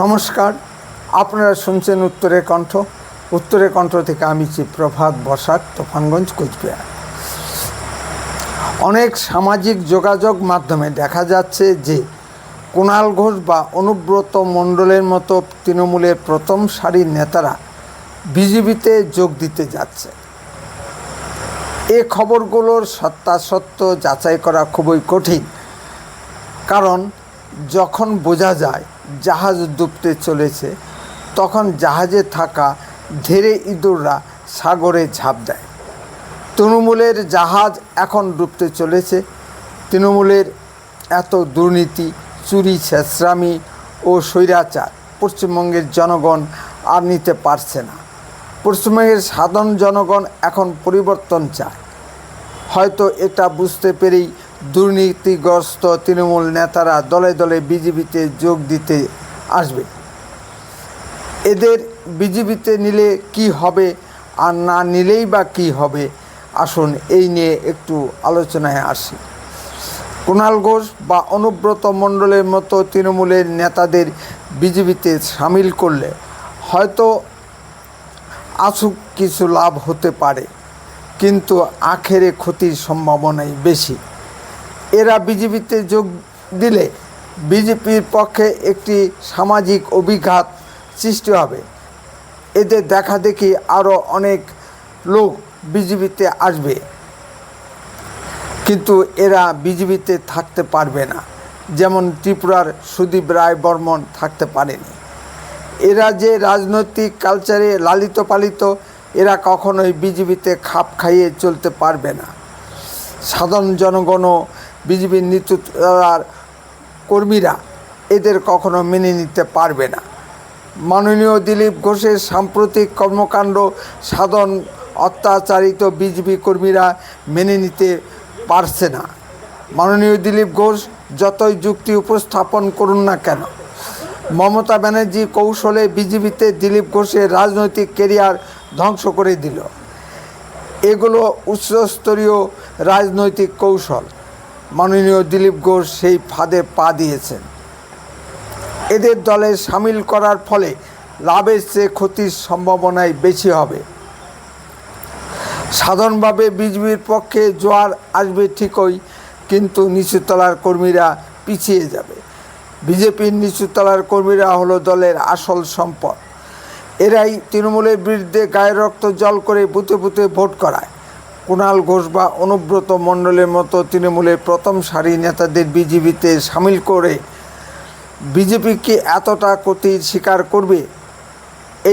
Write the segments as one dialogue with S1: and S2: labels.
S1: নমস্কার, আপনারা শুনছেন উত্তরের কণ্ঠ। উত্তরের কণ্ঠ থেকে আমি চি প্রভাত বসাক, তোফানগঞ্জ, কোচবিহার। অনেক সামাজিক যোগাযোগ মাধ্যমে দেখা যাচ্ছে যে কুণাল ঘোষ বা অনুব্রত মণ্ডলের মতো তৃণমূলের প্রথম সারির নেতারা বিজেপিতে যোগ দিতে যাচ্ছে। এ খবরগুলোর সত্যাসত্য যাচাই করা খুবই কঠিন। কারণ যখন বোঝা যায় জাহাজ ডুবতে চলেছে, তখন জাহাজে থাকা ধেরে ইঁদুররা সাগরে ঝাঁপ দেয়। তৃণমূলের জাহাজ এখন ডুবতে চলেছে। তৃণমূলের এত দুর্নীতি, চুরি, ছেঁচড়ামি ও স্বৈরাচার পশ্চিমবঙ্গের জনগণ আর নিতে পারছে না। পশ্চিমবঙ্গের সাধারণ জনগণ এখন পরিবর্তন চায়। হয়তো এটা বুঝতে পেরেই দুর্নীতিগ্রস্ত তৃণমূল নেতারা দলে দলে বিজেপিতে যোগ দিতে আসবে। এদের বিজেপিতে নিলে কি হবে আর না নিলেই বা কি হবে? আসুন এই নিয়ে একটু আলোচনায় আসি। কুণাল ঘোষ বা অনুব্রত মণ্ডলের মতো তৃণমূলের নেতাদের বিজেপিতে সামিল করলে হয়তো আসুক কিছু লাভ হতে পারে, কিন্তু আখেরে ক্ষতির সম্ভাবনাই বেশি। এরা বিজেপিতে যোগ দিলে বিজেপির পক্ষে একটি সামাজিক অভিঘাত সৃষ্টি হবে। এদের দেখা দেখি আরও অনেক লোক বিজেপিতে আসবে। কিন্তু এরা বিজেপিতে থাকতে পারবে না। যেমন ত্রিপুরার সুদীপ রায় বর্মন থাকতে পারেনি। এরা যে রাজনৈতিক কালচারে লালিত পালিত, এরা কখনোই বিজেপিতে খাপ খাইয়ে চলতে পারবে না। সাধারণ জনগণও বিজেপির নেতৃত্বার কর্মীরা এদের কখনো মেনে নিতে পারবে না। মাননীয় দিলীপ ঘোষের সাম্প্রতিক কর্মকাণ্ড সাধন অত্যাচারিত বিজেপি কর্মীরা মেনে নিতে পারছে না। মাননীয় দিলীপ ঘোষ যতই যুক্তি উপস্থাপন করুন না কেন, মমতা ব্যানার্জি কৌশলে বিজেপিতে দিলীপ ঘোষের রাজনৈতিক কেরিয়ার ধ্বংস করে দিল। এগুলো উচ্চস্তরীয় রাজনৈতিক কৌশল। মাননীয় দিলীপ ঘোষ সেই ফাঁদে পা দিয়েছেন। এদের দলে সামিল করার ফলে লাভের চেয়ে ক্ষতির সম্ভাবনাই বেশি হবে। সাধারণভাবে বিজেপির পক্ষে জোয়ার আসবে ঠিকই, কিন্তু নিচুতলার কর্মীরা পিছিয়ে যাবে। বিজেপির নিচুতলার কর্মীরা হলো দলের আসল সম্পদ। এরাই তৃণমূলের বিরুদ্ধে গায়ের রক্ত জল করে বুথে বুথে ভোট করায়। কুণাল ঘোষ বা অনুব্রত মণ্ডলের মতো তৃণমূলের প্রথম সারি নেতাদের বিজেপিতে সামিল করে বিজেপি কি এতটা ক্ষতির স্বীকার করবে,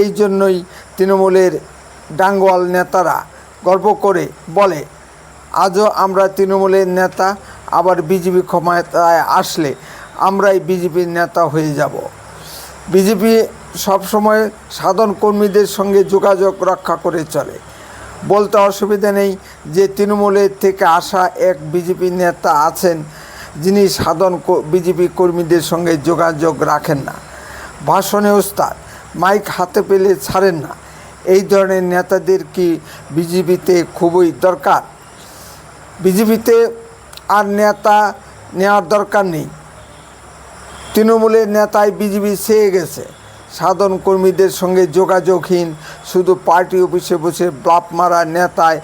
S1: এই জন্যই তৃণমূলের ডাঙ্গোয়াল নেতারা গর্ব করে বলে, আজও আমরা তৃণমূলের নেতা, আবার বিজেপি ক্ষমতায় আসলে আমরাই বিজেপির নেতা হয়ে যাব। বিজেপি সবসময় সাধারণ কর্মীদের সঙ্গে যোগাযোগ রক্ষা করে চলে। বলতে অসুবিধা নেই যে তৃণমূলের থেকে আসা এক বিজেপি নেতা আছেন, যিনি সাধারণ বিজেপি কর্মীদের সঙ্গে যোগাযোগ রাখেন না। ভাষণে ওস্তাদ, মাইক হাতে পেলে ছাড়েন না। এই ধরনের নেতাদের কি বিজেপিতে খুবই দরকার? বিজেপিতে আর নেতা নেওয়ার দরকার নেই। তৃণমূলের নেতায় বিজেপি চেয়ে গেছে। সাধারণ কর্মীদের সঙ্গে যোগাযোগহীন, শুধু পার্টি অফিসে বসে ব্লাপ মারা নেতায়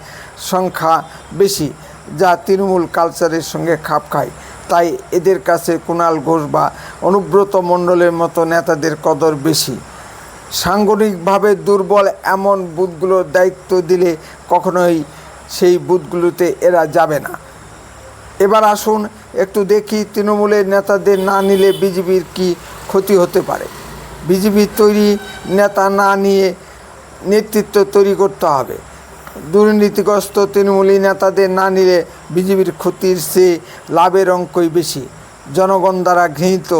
S1: সংখ্যা বেশি, যা তৃণমূল কালচারের সঙ্গে খাপ খায়। তাই এদের কাছে কুণাল ঘোষ বা অনুব্রত মণ্ডলের মতো নেতাদের কদর বেশি। সাংগঠনিকভাবে দুর্বল এমন বুথগুলোর দায়িত্ব দিলে কখনোই সেই বুথগুলোতে এরা যাবে না। এবার আসুন, একটু দেখি তৃণমূলের নেতাদের না নিলে বিজেপির কি ক্ষতি হতে পারে। বিজেপির তৈরি নেতা না নিয়ে নেতৃত্ব তৈরি করতে হবে। দুর্নীতিগ্রস্ত তৃণমূলী নেতাদের না নিলে বিজেপির ক্ষতির চেয়ে লাভের অঙ্কই বেশি। জনগণ দ্বারা ঘৃণিত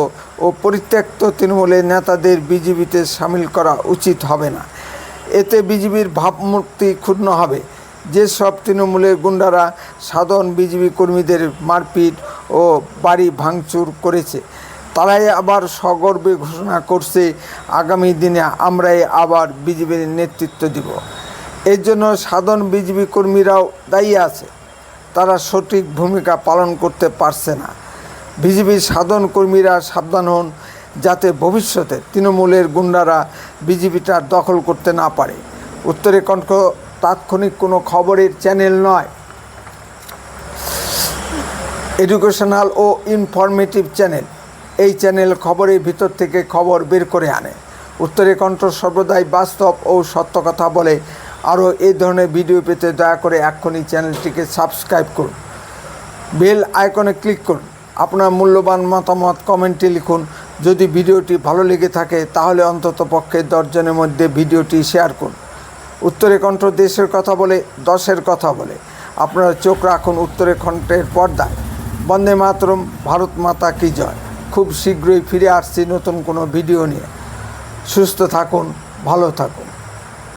S1: ও পরিত্যক্ত তৃণমূলের নেতাদের বিজেপিতে সামিল করা উচিত হবে না। এতে বিজেপির ভাবমূর্তি ক্ষুণ্ণ হবে। যেসব তৃণমূলের গুন্ডারা সাধারণ বিজেপি কর্মীদের মারপিট ও বাড়ি ভাঙচুর করেছে তারাই আবার সগর্বে ঘোষণা করছে, আগামী দিনে আমরাই আবার বিজেপির নেতৃত্ব দিব। এর জন্য সাধারণ বিজেপি কর্মীরাও দায়ী আছে। তারা সঠিক ভূমিকা পালন করতে পারছে না। বিজেপির সাধারণ কর্মীরা সাবধান হন, যাতে ভবিষ্যতে তৃণমূলের গুন্ডারা বিজেপিটা দখল করতে না পারে। উত্তরে কণ্ঠ, তাৎক্ষণিক কোনো খবরের চ্যানেল নয়। এডুকেশনাল ও ইনফরমেটিভ চ্যানেল। এই চ্যানেল খবরের ভিতর থেকে খবর বের করে আনে। উত্তরে কণ্ঠ সর্বদাই বাস্তব ও সত্য কথা বলে। আরও এই ধরনের ভিডিও পেতে দয়া করে এক্ষুনি চ্যানেলটিকে সাবস্ক্রাইব করুন। বেল আইকনে ক্লিক করুন। আপনার মূল্যবান মতামত কমেন্টে লিখুন। যদি ভিডিওটি ভালো লেগে থাকে, তাহলে অন্তত পক্ষে দশজনের মধ্যে ভিডিওটি শেয়ার করুন। উত্তরে কণ্ঠ দেশের কথা বলে, দশের কথা বলে। আপনারা চোখ রাখুন উত্তরে কণ্ঠের পর্দায়। বন্দে মাতরম, ভারত মাতা কি জয়। খুব শীঘ্রই ফিরে আসছি নতুন কোনো ভিডিও নিয়ে। সুস্থ থাকুন ভালো থাকুন।